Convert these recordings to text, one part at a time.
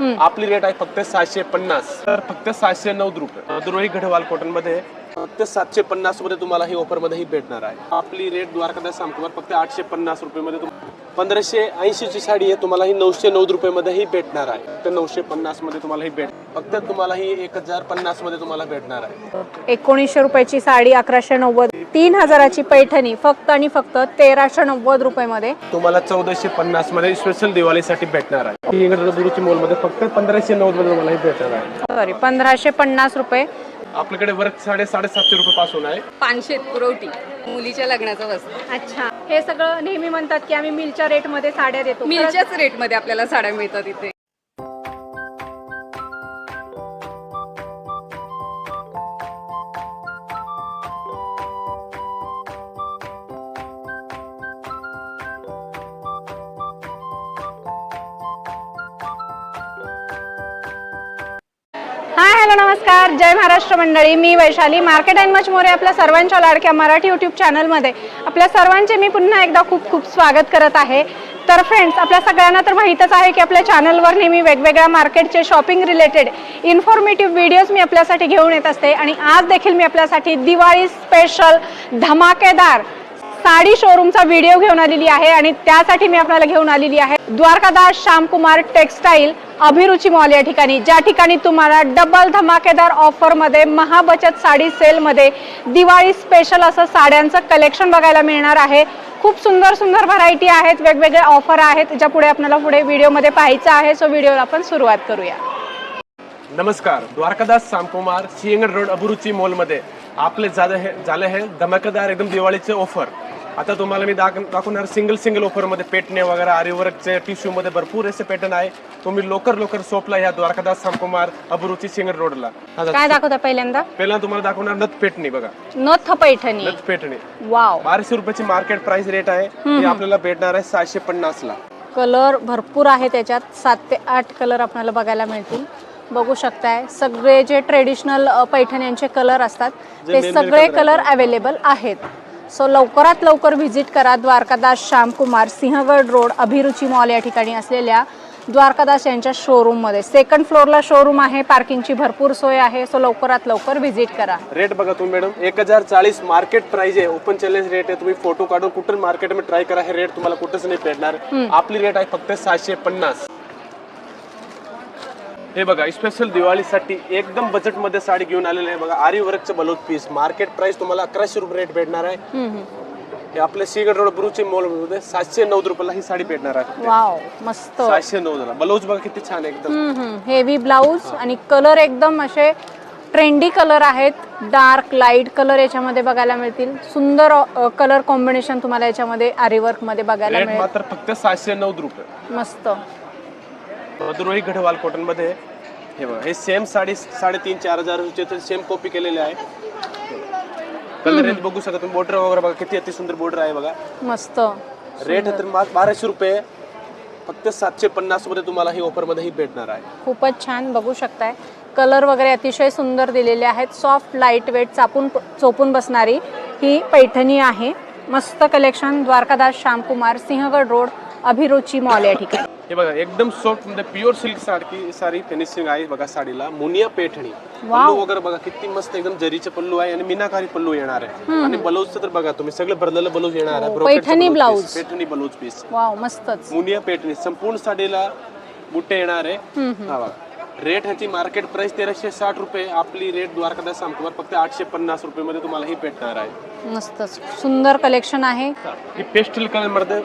आपली रेट आहे फक्त सहाशे पन्नास. तर फक्त सहाशे नऊ रुपये. द्रोही गढवाल कॉटनमध्ये फक्त सातशे पन्नासमध्ये तुम्हाला ही ऑफरमध्ये ही भेटणार आहे. आपली रेट द्वारकादास सामकुमार फक्त आठशे पन्नास रुपये मध्ये पंधराशे ऐंशी ची साडी आहे तुम्हाला ही नऊशे नऊ रुपये मध्ये ही भेटणार आहे. फक्त नऊशे पन्नासमध्ये तुम्हाला ही भेट फक्त तुम्हाला ही एक हजार पन्नासमध्ये तुम्हाला भेटणार आहे. एकोणीसशे रुपयाची साडी अकराशे नव्वद तीन हजाराची पैठणी फक्त आणि फक्त तेराशे नव्वद रुपयामध्ये. तुम्हाला चौदाशे पन्नासमध्ये स्पेशल दिवाळीसाठी भेटणार आहे. ही मॉलमध्ये फक्त पंधराशे नव्वदमध्ये तुम्हाला ही भेटणार आहे. सॉरी पंधराशे पन्नास रुपये. आपल्याकडे वर्क साडे साडेसातशे रुपये पासून आहे. पानशेत पुरवठी मुलीच्या लग्नाचा वस्तू. अच्छा. हे सगळं नेहमी म्हणतात की आम्ही मिलच्या रेटमध्ये साड्या देतो. खरंच? मिलच्याच रेटमध्ये आपल्याला साड्या मिळतात इथे. नमस्कार जय महाराष्ट्र मंडळी. मी Vaishali market and much more आपल्या सर्वांच्या लाडक्या मराठी यूट्यूब चॅनलमध्ये. आपल्या सर्वांचे मी पुन्हा एकदा खूप खूप स्वागत करत आहे. तर फ्रेंड्स आपल्या सगळ्यांना तर माहीतच आहे की आपल्या चॅनलवर नेहमी वेगवेगळ्या मार्केटचे शॉपिंग रिलेटेड इन्फॉर्मेटिव्ह व्हिडिओज मी आपल्यासाठी घेऊन येत असते. आणि आज देखील मी आपल्यासाठी दिवाळी स्पेशल धमाकेदार साडी शोरूमचा व्हिडिओ घेऊन आलेली आहे आणि त्यासाठी मी आपल्याला घेऊन आलेली आहे. द्वारकादास श्यामकुमार टेक्सटाईल अभिरुची मॉल या ठिकाणी. ज्या ठिकाणी तुम्हाला डबल धमाकेदार ऑफरमध्ये महाबचत साडी सेलमध्ये दिवाळी स्पेशल असं साड्यांचं कलेक्शन बघायला मिळणार आहे. खूप सुंदर सुंदर व्हरायटी आहेत वेगवेगळे ऑफर आहेत ज्या पुढे आपल्याला पुढे व्हिडिओमध्ये पाहायचं आहे. सो व्हिडिओला आपण सुरुवात करूया. नमस्कार. द्वारकादास सामकुमार सिंहगड रोड अभिरुची मॉलमध्ये आपले झाले हे झाले हे धमाकेदार एकदम दिवाळीचे ऑफर आता तुम्हाला मी दाख दाखवणार सिंगल सिंगल ऑफरमध्ये पेटणे वगैरे आरीवर्कचे टिश्यू मध्ये भरपूर असे पॅटर्न आहे. तुम्ही लवकर लवकर सोपला या द्वारकादास सामकुमार अबुरुची सिंगड रोडला आता काय दाखवता पहिल्यांदा? पहिला तुम्हाला दाखवणार नथ पेटणी बघा. नथ पैठणी. नथ पेटणी. वाव. बाराशे रुपयाची मार्केट प्राइस रेट आहे. ती आपल्याला भेटणार आहे सहाशे पन्नास ला. कलर भरपूर आहे त्याच्यात. सात ते आठ कलर आपल्याला बघायला मिळतील. बघू शकताय. सगळे जे ट्रेडिशनल पैठण्यांचे कलर असतात ते सगळे कलर अवेलेबल आहेत. सो लवकरात लवकर व्हिजिट करा द्वारकादास श्यामकुमार सिंहगड रोड अभिरुची मॉल या ठिकाणी असलेल्या द्वारकादास यांच्या शोरूममध्ये सेकंड फ्लोअरला शोरूम आहे पार्किंगची भरपूर सोय आहे सो लवकरात लवकर व्हिजिट करा. रेट बघा तुम्ही मॅडम एक हजार चाळीस मार्केट प्राइस आहे. ओपन चॅलेंज रेट आहे. तुम्ही फोटो काढून कुठं मार्केटमध्ये ट्राय करा हे रेट तुम्हाला कुठंच नाही भेटणार. आपली रेट आहे फक्त सहाशे पन्नास. हे बघा स्पेशल दिवाळीसाठी एकदम बजेटमध्ये साडी घेऊन आलेले आहे. बघा आरी वर्कचं ब्लाऊज पीस मार्केट प्राइस तुम्हाला अकराशे रुपये रेट भेटणार आहे. हे आपल्या सीगड रोड ब्रुची मॉलमध्ये सातशे नऊ रुपयाला ही साडी भेटणार आहे. वाव मस्त. सातशे नऊ ब्लाऊज बघा किती छान आहे एकदम. हेवी ब्लाऊज आणि कलर एकदम असे ट्रेंडी कलर आहेत. डार्क लाइट कलर याच्यामध्ये बघायला मिळतील. सुंदर कलर कॉम्बिनेशन तुम्हाला याच्यामध्ये आरीवर्कमध्ये बघायला रेट मिळेल. मात्र फक्त सहाशे नऊ रुपये. मस्त. मधुरोही गढवाल कॉटनमध्ये. हे बघा हे सेम साडी साडेतीन चार हजार सेम कॉपी केलेले आहे. कलर रेंज बघू शकता तुम्ही बॉर्डर वगैरे बघा किती अति सुंदर बॉर्डर आहे बघा. मस्त. रेट तर मा- बाराशे रुपये फक्त सातशे पन्नासमध्ये तुम्हाला ही ऑफरमध्ये ही भेटणार आहे. खूपच छान बघू शकताय. कलर वगैरे अतिशय सुंदर दिलेले आहेत. सॉफ्ट लाइट वेट चापून चोपून बसणारी ही पैठणी आहे. मस्त collection Dwarkadas Shyamkumar Sinhagad road Abhiruchi mall या ठिकाणी. हे बघा एकदम सॉफ्टमध्ये प्युअर सिल्क सारखी सारी फिनिशिंग आहे बघा साडीला. मुनिया पेठणी. पल्लू वगैरे बघा किती मस्त एकदम जरीचे पल्लू आहे आणि मीनाकारी पल्लू येणार आहे. आणि ब्लाऊज तर बघा तुम्ही सगळं भरलेलं ब्लाऊज येणार आहे. brocade चं Paithani blouse blouse. piece, Paithani blouse piece wow मस्तच. मुनिया पेटणी संपूर्ण साडीला बुट्टे येणार आहे. हा बघा. रेट ह्याची मार्केट प्राइस तेराशे साठ रुपये. आपली रेट द्वारकादास सामकुमार फक्त आठशे पन्नास रुपये मध्ये तुम्हाला ही भेटणार आहे. मस्तच. सुंदर कलेक्शन आहे. ही. पेस्टल कलरमध्ये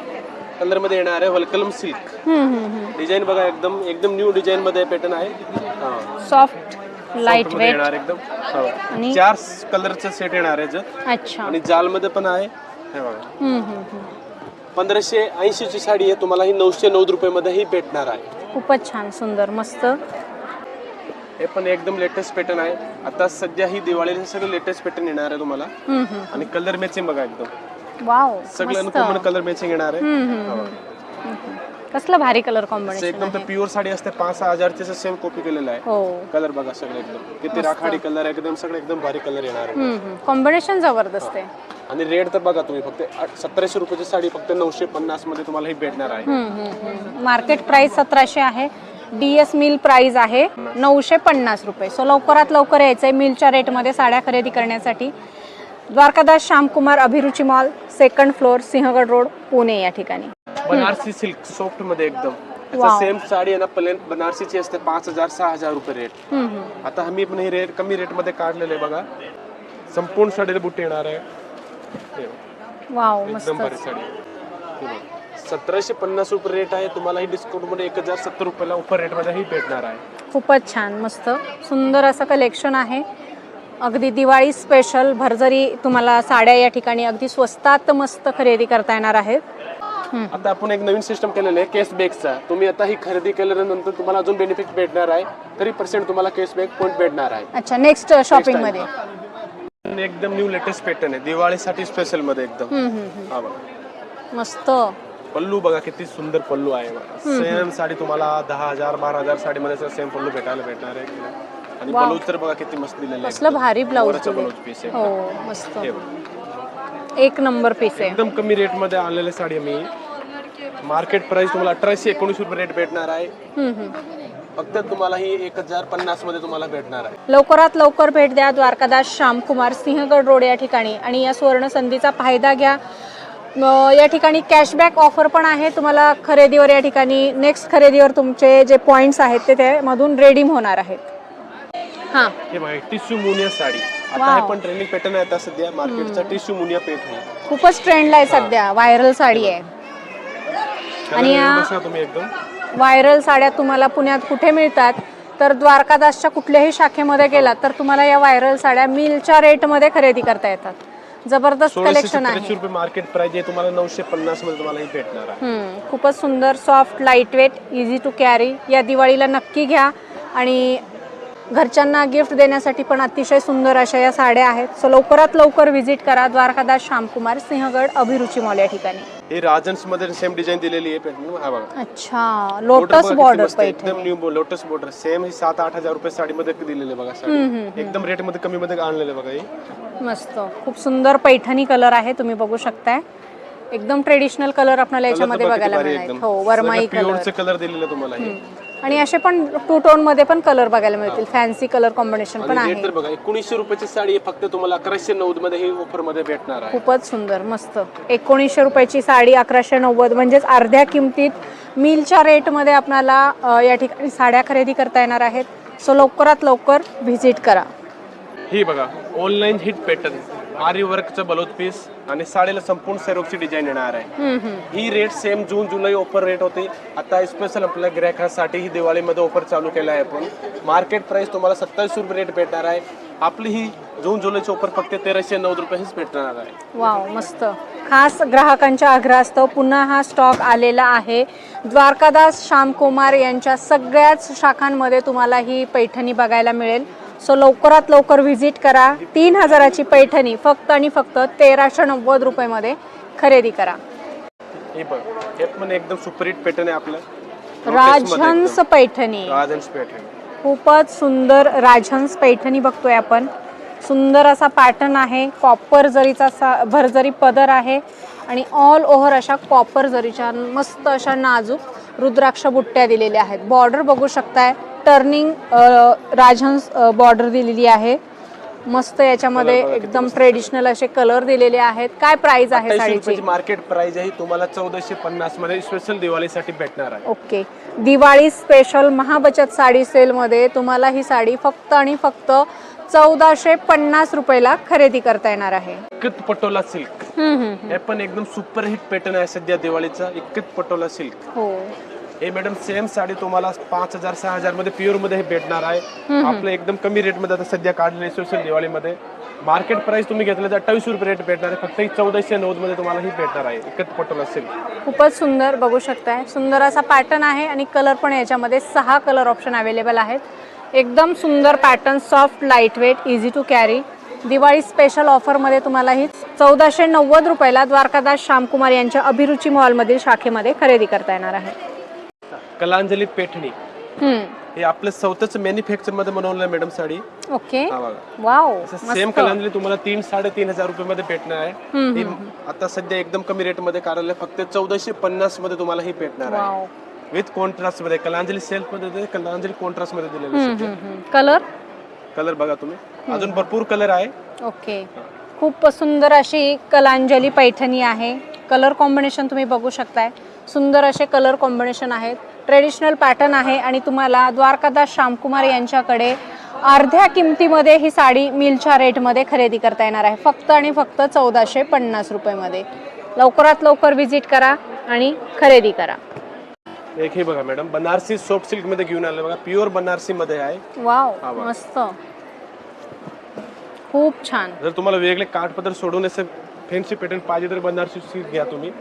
कलरमध्ये येणार आहे वलकलम सिल्क. डिझाईन बघा एकदम एकदम न्यू डिझाईन मध्ये पॅटर्न आहे. सॉफ्ट लाइटमध्ये वेट येणार एकदम. हो. चार कलरचं सेट येणार आहे. अच्छा. आणि जाल मध्ये पण आहे. हे बघा. पंधराशे ऐंशी ची साडी आहे तुम्हाला ही नऊशे नऊ रुपये मध्ये ही भेटणार आहे. खूपच छान सुंदर मस्त. हे पण एकदम लेटेस्ट पॅटर्न आहे. आता सध्या ही दिवाळीला सगळं लेटेस्ट पॅटर्न येणार आहे तुम्हाला. आणि कलर मॅचिंग बघा एकदम. वाव सगळं मस्त. अनुकूल कलर मॅचिंग येणार आहे. हम्म, हा. बघा. हम्म, हम्म. कसलं भारी कलर असं कॉम्बिनेशन एकदम तर प्युअर साडी असते पाच सहा हजारचे सेम कॉपी केलेलं आहे. हो. कलर बघा सगळे एकदम. किती राखाडी कलर एकदम सगळे एकदम भारी कलर येणार आहे. कॉम्बिनेशन जबरदस्त आहे. आणि रेट तर बघा तुम्ही फक्त आठ- सतराशे रुपयाची साडी फक्त नऊशे पन्नासमध्ये तुम्हाला ही भेटणार आहे. मार्केट प्राइस सतराशे आहे. डी एस मिल प्राइस आहे. नऊशे पन्नास रुपये. सो लवकरात लवकर यायचं आहे मिलच्या रेटमध्ये साड्या खरेदी करण्यासाठी. Dwarkadas Shyamkumar Abhiruchi mall second floor Sinhagad road Pune या ठिकाणी. बनारसी सिल्क सॉफ्टमध्ये एकदम. सेम साडी आहे ना प्लेन बनारसीची असते पाच हजार सहा हजार रुपये रेट. आता आम्ही पण हे रेट कमी रेटमध्ये काढलेले बघा. संपूर्ण साडीला बुट्टी येणार आहे. वाव एकदम भारी साडी. सतराशे पन्नास रुपये रेट आहे. तुम्हाला ही डिस्काउंटमध्ये एक हजार सत्तर रुपयाला ऑफर रेटमध्ये ही भेटणार आहे. खूपच छान मस्त. सुंदर असं कलेक्शन आहे. अगदी दिवाळी स्पेशल भरजरी तुम्हाला साड्या या ठिकाणी अगदी स्वस्तात मस्त खरेदी करता येणार आहेत. आता आपण एक नवीन सिस्टम केलेलं आहे कॅशबॅकचा तुम्ही आता ही खरेदी केल्यानंतर तुम्हाला अजून बेनिफिट भेटणार आहे तरी पर्सेंट तुम्हाला कॅशबॅक पॉईंट भेटणार आहे. अच्छा नेक्स्ट शॉपिंगमध्ये. आणि एकदम न्यू लेटेस्ट पॅटर्न आहे दिवाळीसाठी स्पेशलमध्ये एकदम. हा बघा. मस्त. पल्लू बघा किती सुंदर पल्लू आहे सेम साडी तुम्हाला दहा हजार बारा हजार साडीमध्ये सेम पल्लू भेटायला भेटणार आहे. आणि. ब्लाऊज तर बघा किती मस्त दिलेलं आहे. कसलं भारी ब्लाऊज ब्लाऊज पीस आहे. हो मस्त. हे बघा. एक नंबर पीस आहे. एकदम कमी रेटमध्ये आणलेले साडी मी. मार्केट प्राइस तुम्हाला अठराशे एकोणीस रुपये रेट भेटणार आहे. हम्म, हम्म. फक्त तुम्हाला ही एक हजार पन्नासमध्ये तुम्हाला भेटणार आहे. लवकरात लवकर भेट द्या द्वारकादास श्यामकुमार सिंहगड रोड या ठिकाणी. आणि या सुवर्ण संधीचा फायदा घ्या. या ठिकाणी कॅशबॅक ऑफर पण आहे. तुम्हाला खरेदीवर या ठिकाणी. नेक्स्ट खरेदीवर तुमचे जे पॉईंट्स आहेत ते त्यामधून रेडीम होणार आहेत. हां. हे बघा टिश्यू मुनिया साडी. आता. हे पण ट्रेंडिंग पॅटर्न आहे आता सध्या मार्केटचा टिश्यू मुनिया पेट आहे. खूपच ट्रेंडला आहे सध्या व्हायरल साडी आहे. आणि या- बघा तुम्ही एकदम. व्हायरल साड्या तुम्हाला पुण्यात कुठे मिळतात? तर द्वारकादासच्या कुठल्याही शाखेमध्ये गेलात तर तुम्हाला या व्हायरल साड्या मिलच्या रेटमध्ये खरेदी करता येतात. जबरदस्त सोळाशे कलेक्शन आहे. रुपये मार्केट प्राइस आहे तुम्हाला नऊशे पन्नासमध्ये तुम्हाला ही भेटणार आहे. हम्म, खूपच सुंदर soft light weight easy to carry या दिवाळीला नक्की घ्या. आणि घरच्यांना गिफ्ट देण्यासाठी पण अतिशय सुंदर अशा या साड्या आहेत. सो लवकरात लवकर व्हिजिट करा. द्वारकादास श्यामकुमार सिंहगड अभिरुची मॉल या ठिकाणी. हे राजन्समध्ये सेम डिझाईन दिलेली आहे हा बघा. अच्छा लोटस बॉर्डर. पैठणी. एकदम न्यू लोटस बॉर्डर सेम ही सात आठ हजार रुपये साडीमध्ये दिलेले बघा साडी. एकदम रेटमध्ये कमी मध्ये आणलेले बघा हे. मस्त. खूप सुंदर पैठणी कलर आहे तुम्ही बघू शकताय. एकदम ट्रेडिशनल कलर आपल्याला याच्यामध्ये बघायला मिळणार हो वरमाई कलर कलर दिलेले तुम्हाला हे. आणि असे पण टू टोनमध्ये पण कलर बघायला मिळतील. फॅन्सी कलर कॉम्बिनेशन पण आणि आहे. तर बघा एकोणीसशे रुपयाची साडी आहे फक्त तुम्हाला अकराशे नव्वदमध्ये ही ऑफरमध्ये भेटणार आहे. खूपच सुंदर मस्त. एकोणीसशे रुपयाची साडी अकराशे नव्वद म्हणजेच अर्ध्या किमतीत मिलच्या रेटमध्ये आपल्याला अ, या ठिकाणी साड्या खरेदी करता येणार आहेत. सो लवकरात लवकर व्हिजिट करा. ही बघा ऑनलाईन हिट पॅटर्न आरी वर्कचं ब्लाउज पीस आणि साडीला संपूर्ण सेरोक्सची डिझाईन येणार आहे. ही rate same June July offer rate होते. आता स्पेशल आपल्या ग्राहकांसाठी ही दिवाळीमध्ये ऑफर चालू केला आहे आपण. मार्केट प्राइस तुम्हाला सत्तावीस रुपये रेट भेटणार आहे. आपली ही जून जुलैची ऑफर फक्त तेराशे नऊ रुपये हीच भेटणार आहे. वाव मस्त. खास ग्राहकांच्या आग्रहास्तव पुन्हा हा स्टॉक आलेला आहे. द्वारकादास श्यामकुमार यांच्या सगळ्याच शाखांमध्ये तुम्हाला ही पैठणी बघायला मिळेल. सो लवकरात लवकर व्हिजिट करा. तीन हजाराची पैठणी फक्त आणि फक्त तेराशे नव्वद रुपयेमध्ये खरेदी करा. हे बघ हे पण एकदम सुपरहिट पॅटर्न आहे आपलं. राजहंस पैठणी. राजहंस पॅटर्न खूपच सुंदर राजहंस पैठणी बघतोय आपण. सुंदर असा पॅटर्न आहे कॉपर जरीचा सा भरजरी पदर आहे आणि ऑल ओव्हर अशा कॉपर जरीच्या मस्त अशा नाजूक रुद्राक्ष बुट्ट्या दिलेल्या आहेत. बॉर्डर बघू शकताय. टर्निंग राजहंस बॉर्डर दिलेली आहे. मस्त याच्यामध्ये एकदम ट्रेडिशनल असे कलर दिलेले आहेत. काय प्राइस आहे साडीची? मार्केट प्राइस आहे. तुम्हाला चौदाशे पन्नासमध्ये स्पेशल दिवाळीसाठी भेटणार आहे. ओके. दिवाळी स्पेशल महाबचत साडी सेलमध्ये तुम्हाला ही साडी फक्त आणि फक्त चौदाशे पन्नास रुपयाला खरेदी करता येणार आहे. इकत पटोला सिल्क. हे पण एकदम सुपर हिट पॅटर्न आहे सध्या दिवाळीचा. इकत पटोला सिल्क हो. हे मॅडम सेम साडी तुम्हाला पाच हजार सहा हजारमध्ये प्युअरमध्ये हे भेटणार आहे. आपलं एकदम कमी रेटमध्ये आता सध्या काढलेले स्पेशल दिवाळीमध्ये. मार्केट प्राइस तुम्ही घेतलं तर अठ्ठावीस रुपये रेट भेटणार आहे. फक्त ही चौदाशे नव्वदमध्ये तुम्हाला ही भेटणार आहे. इकत पटोला सिल्क खूपच सुंदर बघू शकताय. सुंदर असा पॅटर्न आहे आणि कलर पण याच्यामध्ये सहा कलर ऑप्शन अवेलेबल आहेत. एकदम सुंदर pattern soft light weight easy to carry Diwali special ऑफरमध्ये तुम्हाला ही चौदाशे नव्वद रुपयाला द्वारकादास श्यामकुमार यांच्या अभिरुची मॉलमधील शाखेमध्ये खरेदी करता येणार आहे. कलांजली पेठणी. हम्म, हे आपलं स्वतःच मॅन्युफॅक्चरमध्ये बनवलं मॅडम साडी. ओके. हा बघा. वाव सेम कलांजली तुम्हाला तीन साडेतीन हजार रुपये मध्ये भेटणार आहे. ही आता सध्या एकदम कमी रेटमध्ये आहे. फक्त चौदाशे पन्नासमध्ये तुम्हाला ही भेटणार आहे. वाव. विथ कॉन्ट्रास्टमध्ये कलांजली सेल्फमध्ये ते कलांजली कॉन्ट्रास्टमध्ये दिलेले कलर कलर बघा तुम्ही. अजून भरपूर कलर आहे. ओके. खूप सुंदर अशी कलांजली पैठणी आहे. कलर कॉम्बिनेशन तुम्ही बघू शकताय. सुंदर असे कलर कॉम्बिनेशन आहेत. ट्रेडिशनल पॅटर्न आहे आणि तुम्हाला द्वारकादास श्यामकुमार यांच्याकडे अर्ध्या किमतीमध्ये ही साडी मिलच्या रेटमध्ये खरेदी करता येणार आहे. फक्त आणि फक्त चौदाशे पन्नास रुपयेमध्ये. लवकरात लवकर व्हिजिट करा आणि खरेदी करा. एक हे बघा मॅडम बनारसी सॉफ्ट सिल्कमध्ये घेऊन आलं बघा प्युअर बनारसी मध्ये आहे. वाव वा. मस्त. खूप छान. जर तुम्हाला वेगळे काठपदर सोडून असं फॅन्सी पॅटर्न पाहिजे तर बनारसी सिल्क घ्या तुम्ही.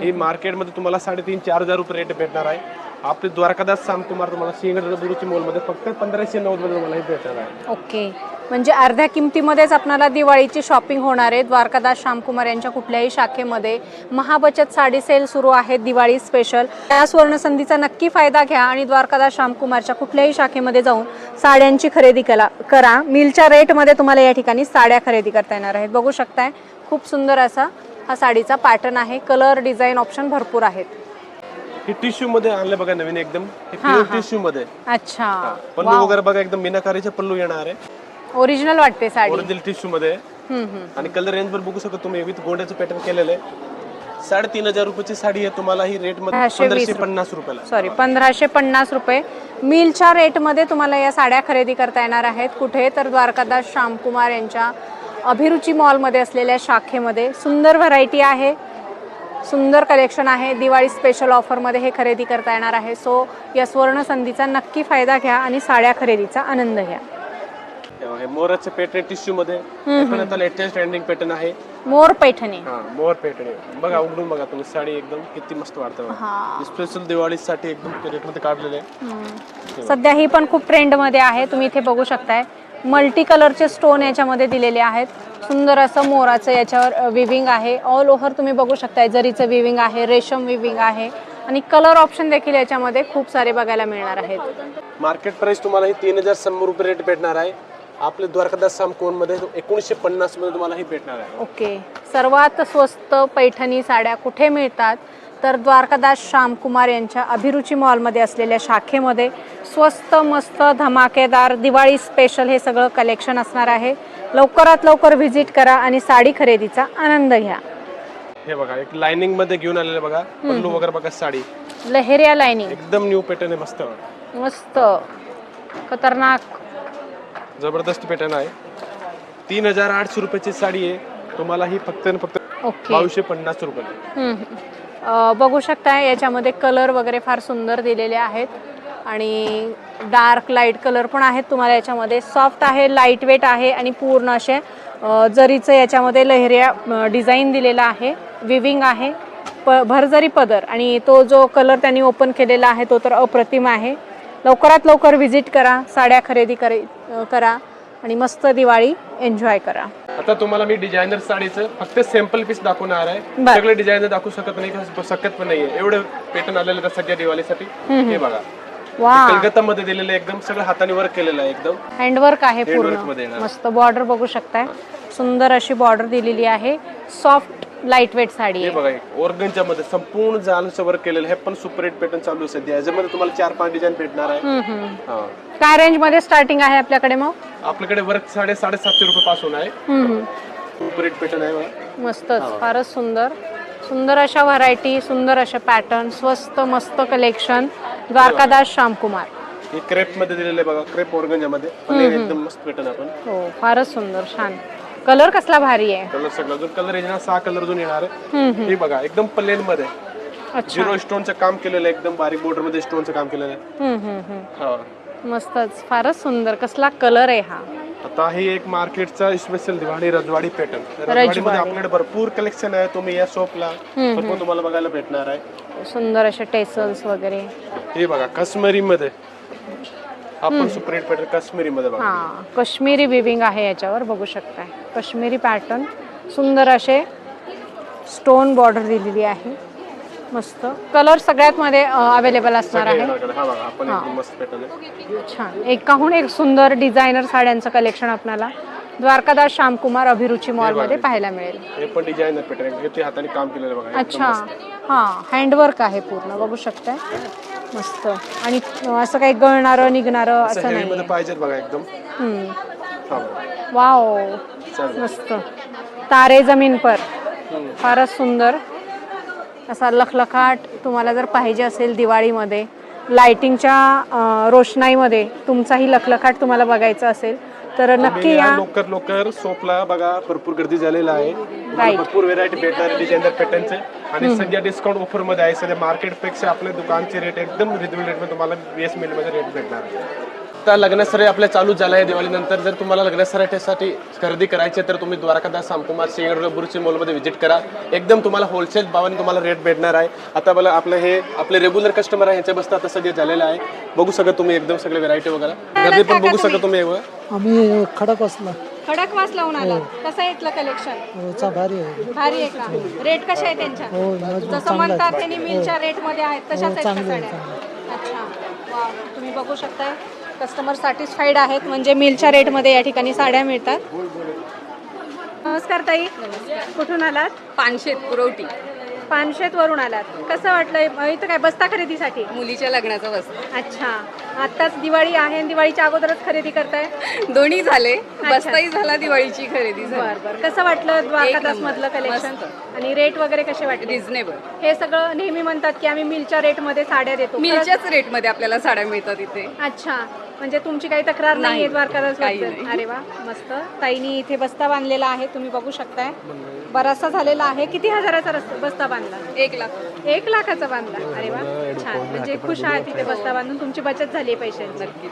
ही मार्केटमध्ये तुम्हाला साडेतीन चार हजार रुपये रेट भेटणार आहे. आपले द्वारकादास सामकुमार तुम्हाला सिंहगड मॉलमध्ये फक्त पंधराशे नव्वदमध्ये तुम्हाला हे भेटणार आहे. ओके. म्हणजे अर्ध्या किमतीमध्येच आपणाला दिवाळीची शॉपिंग होणार आहे. द्वारकादास श्यामकुमार यांच्या कुठल्याही शाखेमध्ये महाबचत साडी सेल सुरू आहे. दिवाळी स्पेशल त्या सुवर्णसंधीचा नक्की फायदा घ्या आणि द्वारकादास श्यामकुमारच्या कुठल्याही शाखेमध्ये जाऊन साड्यांची खरेदी करा करा. मिलच्या रेटमध्ये तुम्हाला या ठिकाणी साड्या खरेदी करता येणार आहेत. बघू शकताय. खूप सुंदर असा हा साडीचा पॅटर्न आहे. कलर डिझाईन ऑप्शन भरपूर आहेत. हे टिश्यू मध्ये आणलं बघा नवीन एकदम. टिश्यू मध्ये. अच्छा. पल्लू वगैरे बघा एकदम मीनाकारीचे पल्लू येणार आहे. ओरिजिनल वाटते साडी. ओरिजिनल टिश्यू मध्ये. आणि कलर रेंज वर बघू शकता तुम्ही. विथ गोंड्याचं पॅटर्न केलेलं आहे. साडेतीन हजार रुपयाची साडी आहे. तुम्हाला ही रेटमध्ये पंधराशे. पन्नास रुपयाला. सॉरी पंधराशे पन्नास रुपये. मिलच्या रेटमध्ये तुम्हाला या साड्या खरेदी करता येणार आहेत. कुठे? तर द्वारकादास श्यामकुमार यांच्या अभिरुची मॉलमध्ये असलेल्या शाखेमध्ये. सुंदर व्हरायटी आहे. सुंदर कलेक्शन आहे. दिवाळी स्पेशल ऑफरमध्ये हे खरेदी करता येणार आहे. सो या सुवर्ण संधीचा नक्की फायदा घ्या आणि साड्या खरेदीचा आनंद घ्या. हे मोराचं पॅटर्न टिश्यू मध्ये. पण आता लेटेस्ट ट्रेंडिंग पॅटर्न आहे. मोर पैठणी. हा मोर आहे बघा उघडून बघा तुम्ही. साडी एकदम किती मस्त वाटतं हा. स्पेशल दिवाळीसाठी एकदम मध्ये काढलेले. सध्या ही पण खूप ट्रेंडमध्ये आहे. तुम्ही इथे बघू शकताय. मल्टी कलरचे स्टोन याच्यामध्ये दिलेले आहेत. सुंदर असं मोराचं याच्यावर विविंग आहे. ऑल ओव्हर तुम्ही बघू शकताय जरीचं विविंग आहे रेशम विविंग आहे. आणि कलर ऑप्शन देखील याच्यामध्ये खूप सारे बघायला मिळणार आहेत. मार्केट प्राइस तुम्हाला ही तीन हजार शंभर रुपये रेट भेटणार आहे. आपले द्वारकादास साम कोणमध्ये एकोणीसशे पन्नासमध्ये तुम्हाला ही भेटणार आहे. ओके सर्वात स्वस्त पैठणी साड्या कुठे मिळतात? तर द्वारकादास श्यामकुमार यांच्या अभिरुची मॉलमध्ये असलेल्या शाखेमध्ये स्वस्त मस्त धमाकेदार दिवाळी स्पेशल हे सगळं कलेक्शन असणार आहे. लवकरात लवकर व्हिजिट करा आणि साडी खरेदीचा आनंद घ्या. हे बघा एक लाइनिंगमध्ये घेऊन आलेले बघा. पल्लू वगैरे बघा साडी. लहेरिया लाईनिंग एकदम न्यू पॅटर्न आहे मस्त. मस्त. खतरनाक. जबरदस्त पॅटर्न आहे. तीन हजार आठशे रुपयाची साडी आहे. तुम्हाला ही फक्त आणि फक्त ओके. बावीसशे पन्नास रुपये. हम्म, बघू शकताय याच्यामध्ये कलर वगैरे फार सुंदर दिलेले आहेत. आणि डार्क लाइट कलर पण आहेत तुम्हाला याच्यामध्ये. सॉफ्ट आहे लाइट वेट आहे आणि पूर्ण असे जरीचं याच्यामध्ये लहऱ्या डिझाईन दिलेला आहे. विविंग आहे. प भरजरी पदर. आणि तो जो कलर त्यांनी ओपन केलेला आहे तो तर अप्रतिम आहे. लवकरात लवकर व्हिजिट करा साड्या खरेदी करे करा आणि मस्त दिवाळी एन्जॉय करा. आता तुम्हाला मी डिझायनर साडीचं फक्त सॅम्पल पीस दाखवणार आहे. बर. सगळे डिझायनर दाखवू शकत नाही शकत पण नाहीये. एवढे पॅटर्न आलेले आहेत सगळ्या दिवाळीसाठी. हे बघा. वा. कलकत्ता मध्ये दिलेले एकदम सगळं हाताने वर्क केलेलं आहे एकदम. हँडवर्क आहे Handwork पूर्ण. मध्ये येणार. मस्त बॉर्डर बघू शकताय. सुंदर अशी बॉर्डर दिलेली आहे. सॉफ्ट लाइट वेट साडी हे आहे. बघा ऑर्गनच्या मध्ये संपूर्ण जालचं वर्क केलेलं आहे. हे पण सुपर हिट पॅटर्न चालू आहे सध्या. याच्यामध्ये तुम्हाला चार पाच डिझाईन भेटणार आहे. हम्म, हम्म. हा. काय रेंजमध्ये स्टार्टिंग आहे आपल्याकडे मग? आपल्याकडे वर्क साडे साडेसातशे रुपये पासून आहे. हम्म, हम्म. सुपर हिट पॅटर्न आहे बघा. मस्तच फारच सुंदर. सुंदर अशा व्हरायटी सुंदर अशा पॅटर्न स्वस्त मस्त कलेक्शन द्वारकादास श्यामकुमार. हे क्रेपमध्ये दिलेलं आहे बघा. क्रेप ऑर्गनच्या मध्ये. पण हे एकदम मस्त पॅटर्न आपण. हो फारच सुंदर छान. कलर कसला भारी आहे. कलर सगळं. अजून कलर येणार सहा कलर अजून येणार आहे. हे बघा एकदम प्लेन मध्ये. झिरो स्टोनचं काम केलेलं आहे एकदम बारीक बॉर्डरमध्ये स्टोनचं काम केलेलं आहे. हा. मस्तच. फारच सुंदर. कसला कलर आहे हा. आता ही एक मार्केटचा स्पेशल दिवाळी रजवाडी पॅटर्न रजवाडीमध्ये आपल्याकडे भरपूर कलेक्शन आहे. तुम्ही या शॉपला भरपूर तुम्हाला बघायला भेटणार आहे. सुंदर असे टेसल्स वगैरे. हे बघा काश्मीरी मध्ये आपण पॅटर्न काश्मीरी मध्ये बघा. हा काश्मीरी विविंग आहे याच्यावर बघू शकताय. काश्मीरी पॅटर्न सुंदर असे स्टोन बॉर्डर दिलेली आहे. मस्त. कलर सगळ्यात मध्ये अवेलेबल असणार सगळे आहे. येणार कडे. हा बघा आपण एकदम मस्त पॅटर्न आहे छान. एकाहून एक सुंदर डिझायनर साड्यांचं कलेक्शन आपल्याला द्वारकादास श्यामकुमार अभिरुची मॉलमध्ये पाहायला मिळेल. हे पण डिझाईनर पॅटर्न आहे ते हाताने काम केलेलं आहे बघा. एकदम अच्छा. हां हँडवर्क आहे पूर्ण. बघू शकताय. मस्त आणि असं काही गळणारं निघणारं असं असं हेवी मध्ये नाही पाहिजे बघा एकदम. हा बघा. वाव चालेल. मस्त तारे जमीन पर हम्म. फारच सुंदर असा लखलखाट तुम्हाला जर पाहिजे असेल दिवाळीमध्ये लाइटिंगच्या अं, रोषणाईमध्ये तुमचाही लखलखाट तुम्हाला बघायचा असेल तर नक्की या लवकर लवकर सोपला बघा भरपूर गर्दी झालेला आहे तुम्हाला Right. भरपूर व्हेरायटी भेटणार डिझायनर पॅटर्नचे आणि सध्या डिस्काउंट ऑफरमध्ये आहे. सध्या मार्केटपेक्षा आपल्या दुकानचे रेट एकदम रिजनेबल रेटमध्ये तुम्हाला बीएस मिलमध्ये रेट भेटणार आहे. आता लग्नसराई आपल्या चालू झाला आहे दिवाळीनंतर. जर तुम्हाला लग्नसराईसाठी खरेदी करायची आहे तर तुम्ही द्वारकादास सामकुमार सिंगड बुरुची मॉलमध्ये व्हिजिट करा. एकदम तुम्हाला होलसेल भावाने तुम्हाला रेट भेटणार आहे. आता मला आपलं हे आपले रेग्युलर कस्टमर आहे ह्याच्या बसता आता सगळे झालेलं आहे. बघू सगळं तुम्ही एकदम सगळे व्हेरायटी वगैरे. गर्दी पण बघू शकता तुम्ही एवढं. आम्ही खडक असला खडक वास लावून आला कसं आहे इथलं कलेक्शन रोजचा भारी आहे. भारी आहे का? रेट कसे आहे त्यांच्या? हो जसं म्हणतात त्यांनी मिलच्या रेटमध्ये आहेत तशाच आहेत साड्या? अच्छा. वा तुम्ही बघू शकताय. कस्टमर सॅटिस्फाईड आहेत. म्हणजे मिलच्या रेटमध्ये या ठिकाणी साड्या मिळतात. नमस्कार ताई. कुठून आलात? पानशेत पुरवठी. पानशेत वरून आलात. कसं वाटलंय? अ, इथं काय बस्ता खरेदीसाठी? मुलीच्या लग्नाचा वस्त्र अच्छा. आत्ताच दिवाळी आहे आणि दिवाळीच्या अगोदरच खरेदी करताय? दोन्ही झाले. बस्ताही झाला दिवाळीची खरेदी झाली. बर बर. कसं वाटलं द्वारकादास. मधलं कलेक्शन. आणि रेट वगैरे कसे वाटले? रिझनेबल हे सगळं नेहमी म्हणतात की आम्ही मिलच्या रेटमध्ये साड्या देतो. मिलच्याच रेटमध्ये आपल्याला साड्या मिळतात इथे. अच्छा. म्हणजे तुमची काही तक्रार नाही द्वारकादास. अरे वा मस्त. ताईनी इथे बस्ता बांधलेला आहे तुम्ही बघू शकताय. बराचसा झालेला आहे. किती हजाराचा रस- बस्ता बांधला? एक लाख. एक लाखाचा बांधला. अरे वा छान. म्हणजे खुश आहात तिथे बस्ता बांधून. तुमची बचत झाली आहे पैशांची.